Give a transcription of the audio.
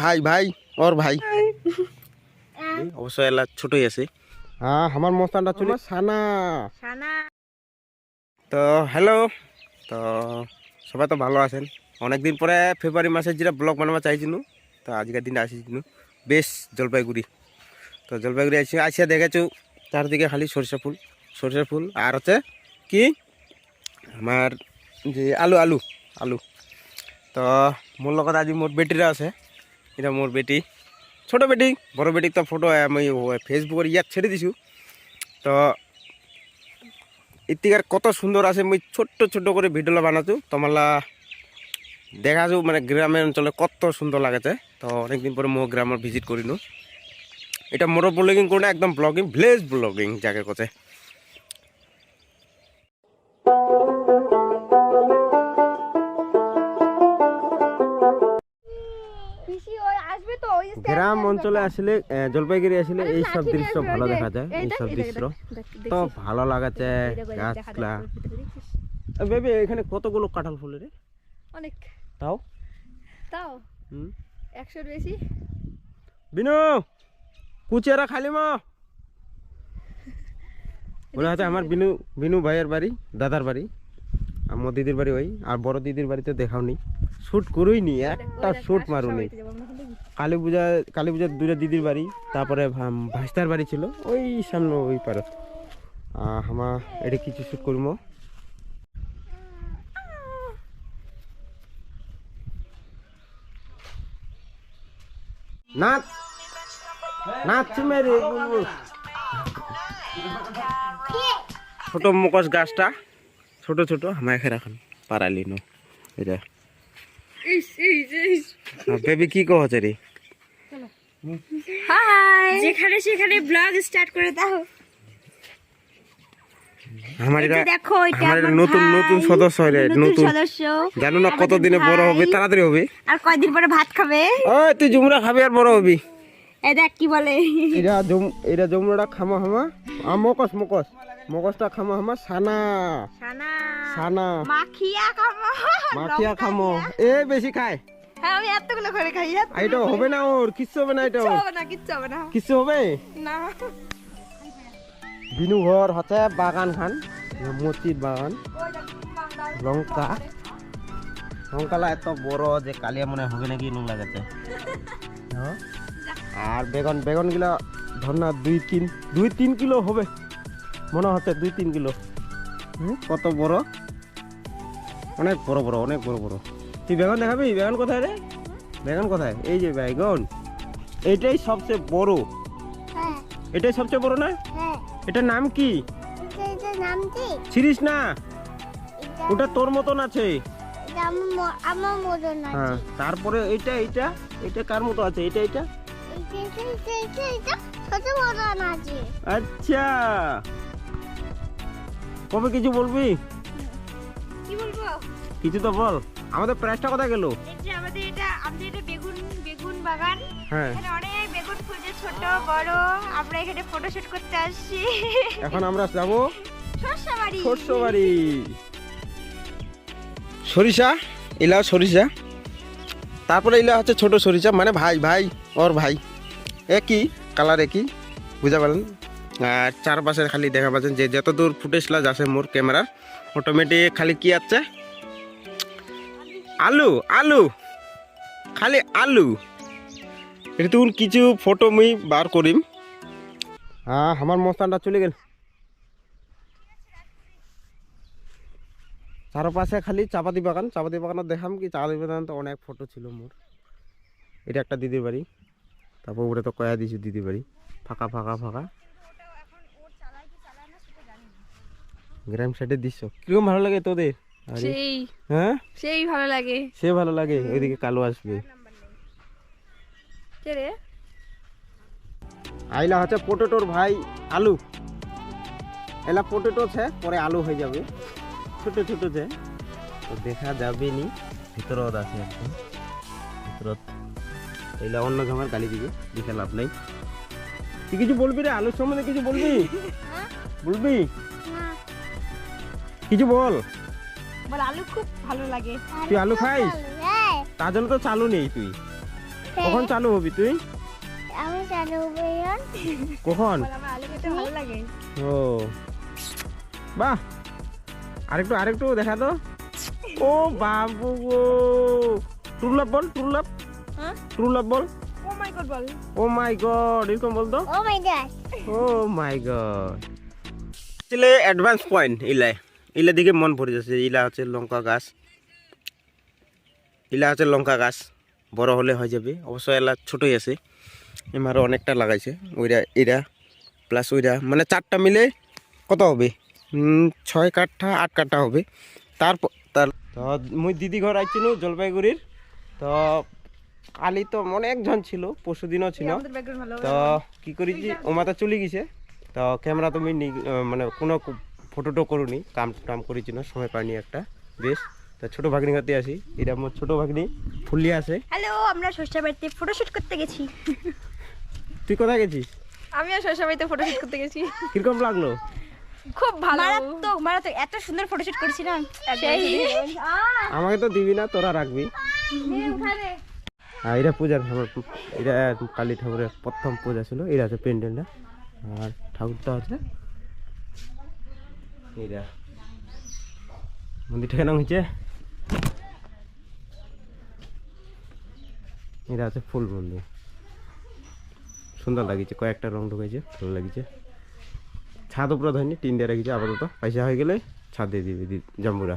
ভাই ভাই ওর ভাই। অবশ্য এলা ছোটই আছে। হ্যাঁ আমার মস্তানটা চলে সানা। সানা। তো হ্যালো তো সবাই তো ভালো আছেন। অনেকদিন পরে ফেব্রুয়ারি মাসে যেটা ব্লগ বানাবা চাইছিল তো আজকের দিনে আসিছিল বেশ জলপাইগুড়ি। তো জলপাইগুড়ি আসি আসিয়া দেখেছ চারদিকে খালি সরিষা ফুল সরিষা ফুল। আর হচ্ছে কি? আমার যে আলু আলু আলু। তো মোর লগত আজি মোর বেটিরা আছে। এটা মোর বেটি। ছোট বেটি, বড় বেটিক তো ফটো আমি ফেসবুকের ইয়াত ছেড়ে দিছো। তো ইতিকার কত সুন্দর আছে, মুই ছোট্ট ছোট্ট করে ভিডিওলা বানাতো। তোমালা দেখাছো মানে গ্রামের অঞ্চলে কত সুন্দর লাগেছে। তো অনেকদিন পরে মো গ্রামের ভিজিট করিনু এটা মোর ব্লগিং করে একদম ব্লগিং ভিলেজ ব্লগিং যাকে কথা গ্রাম অঞ্চলে আসলে জলপাইগুড়ি আসলে এই সব দৃশ্য ভালো দেখা যায় এই সব দৃশ্য। তো ভালো লাগাচ্ছে দেখা গাছগুলা বেবি এখানে কতগুলো কাঁঠাল ফুল রে? অনেক। তাও? তাও? হুম। একশোর বেশি? বিনু কুচেরা খালি মা। ওরা হচ্ছে আমার বিনু বিনু ভাইয়ের বাড়ি দাদার বাড়ি আমার দিদির বাড়ি ওই আর বড় দিদির বাড়িতে দেখাও নি শ্যুট করুই নি একটা শ্যুট মারু নি কালী পূজা কালী পূজার দুটা দিদির বাড়ি, তারপরে ভাস্তার বাড়ি ছিল, ওই সামনে ওই পারে। আমার এটা কিছু শ্যুট করব। ছোট মুখোশ গাছটা, ছোট ছোট আমার এখানে এখন পারালি এটা বেবি কি কহছে রে? হাই। যেখানে সেখানে ব্লগ স্টার্ট করে দাও। আমার নতুন নতুন সদস্য রে নতুন জানো না কতদিনে বড় হবে? তাড়াতাড়ি হবে। আর কয়দিন পরে ভাত খাবে? ওই তুই জুমরা খাবি আর বড় হবি। এই দেখ কি বলে। এটা জম এটা জমরাটা খামা হামা। আ মকস। মকসটা খামা হামা সানা। সানা। মাখিয়া খাব মাখিয়া খামো। এ বেশি খায়। হ্যাঁ আমি এতগুলো করে খাই এটা হবে না ওর কিচ্ছু হবে না এটা কিচ্ছু হবে না কিচ্ছু হবে না। কিচ্ছু হবে? না। বিনু ঘর হচ্ছে বাগান খান মতির বাগান। লঙ্কা। লঙ্কালা এত বড় যে কালিয়া মনে হবে নাকি লাগাতে। হ্যাঁ? আর বেগুন বেগুনগুলা ধর না দুই তিন দুই তিন কিলো হবে। মনে হচ্ছে দুই তিন কিলো। হুম, কত বড়? অনেক বড় বড় অনেক বড় বড়। তুই বেগুন দেখাবি? বেগুন কোথায় রে? বেগুন কোথায়? এই যে বেগুন। এইটাই সবচেয়ে বড়। হ্যাঁ। এটাই সবচেয়ে বড় না? হ্যাঁ। এটার নাম কি? এটা এটা নাম ছিরিস না? ওটা তোর মতন আছে। এটা হ্যাঁ তারপরে এইটা এইটা এটা কার মতো আছে? এটা এটা এটা এটা এটা এটা এটা আচ্ছা। কবে কিছু বলবি? কি বলব? কিছু তো বল। আমাদের প্রাইসটা কোথায় গেল? যে আমাদের এটা আমাদের এটা বেগুন বেগুন বাগান। হ্যাঁ। এখানে অনেক বেগুন ফুলছে ছোট বড়। আমরা এখানে ফটোশুট করতে আসছি। এখন আমরা যাব সরষা বাড়ি। শস্য বাড়ি। সরিষা ইলা সরিষা। তারপরে ইলা হচ্ছে ছোট সরিষা মানে ভাই ভাই ওর ভাই। একই কালার একই বুঝা পারেন আর চারপাশে খালি দেখা পাচ্ছেন যে যত দূর ফুটেজলা যাচ্ছে মোর ক্যামেরার অটোমেটিক খালি কি আছে? আলু আলু, খালি আলু। এটা তুন কিছু ফটো মুই বার করিম। হ্যাঁ আমার মস্তানটা চলে গেল। চারপাশে খালি চাপাতি বাগান, চাপাতি বাগানত দেখাম কি, চাপাতি বাগান তো অনেক ফটো ছিল মোর। এটা একটা দিদির বাড়ি, তারপর উপরে তো কয়া দিছি দিদির বাড়ি। ফাঁকা ফাঁকা ফাঁকা। গ্রাম সাইডে দৃশ্য কীরকম ভালো লাগে তোদের? সেই। হ্যাঁ? সেই ভালো লাগে। সে ভালো লাগে ওইদিকে কালো আসবে। আইলা হচ্ছে পোটেটোর ভাই আলু। এলা পোটেটো আছে পরে আলু হয়ে যাবে। ছোট ছোট আছে তো দেখা যাবে নি ভিতরত আছে একদম ভিতরত। এলা অন্য জমার গালি দিবে দেখে লাভ নাই। তুই কিছু বলবি রে? আলুর সম্বন্ধে কিছু বলবি? বলবি? না কিছু বল? বল আলু খুব ভালো লাগে। তুই আলু খাইস? হ্যাঁ তার জন্য তো চালু নেই তুই। কখন চালু হবি তুই? আমি চালু কখন? ভালো লাগে। ও। বাহ। আরেকটু আরেকটু দেখা তো। ও বাবু গো। টুরলাপ বল টুরলাপ হ্যাঁ? টুরলাপ বল। ও my god ball. O my god এরকম oh my god. Oh my god. ছিলে অ্যাডভান্স পয়েন্ট ইলাই ইলা দিকে মন ভরে যাচ্ছে ইলা হচ্ছে লঙ্কা গাছ। ইলা হচ্ছে লঙ্কা গাছ বড় হলে হয়ে যাবে। অবশ্য এলা ছোটই আছে এমারও অনেকটা লাগাইছে ওইরা এরা প্লাস ওইরা মানে চারটা মিলে কত হবে? ছয় কাঠা আট কাঠা হবে। তারপর তার তো মুই দিদি ঘর আইছিনু জলপাইগুড়ির। তো কালি তো অনেকজন ছিল পরশু দিনও ছিল। তো কি করেছি ও মাথা চলে গেছে। তো ক্যামেরা তুমি মানে কোনো ফটোটো করুনি কাম টাম করেছি না সময় পাইনি একটা বেশ। তা ছোটো ভাগ্নি কাতে আসি এটা আমার ছোটো ভাগ্নি ফুলিয়ে আছে। হ্যালো আমরা ষষ্ঠা বাড়িতে ফটোশুট করতে গেছি। তুই কোথায় গেছিস? আমিও ষষ্ঠা বাড়িতে ফটোশুট করতে গেছি। কীরকম লাগল? খুব ভালো। মারাত্মক মারাত্মক এত সুন্দর ফটোশুট করেছিলাম না? আমাকে তো দিবি না তোরা রাখবি। আর এটা পূজার আমার এটা কালী ঠাকুরের প্রথম পূজা ছিল এটা আছে প্যান্ডেলটা। আর ঠাকুরটা আছে এটা মন্দিরটা কেন হয়েছে এটা আছে ফুল মন্দির সুন্দর লাগিছে কয়েকটা রং ঢুকেছে ভালো লাগিছে ছাদ উপরে ধরেনি টিন দিয়ে রেখেছে আপাতত পয়সা হয়ে গেলে ছাদ দিয়ে দিবি জাম্বুরা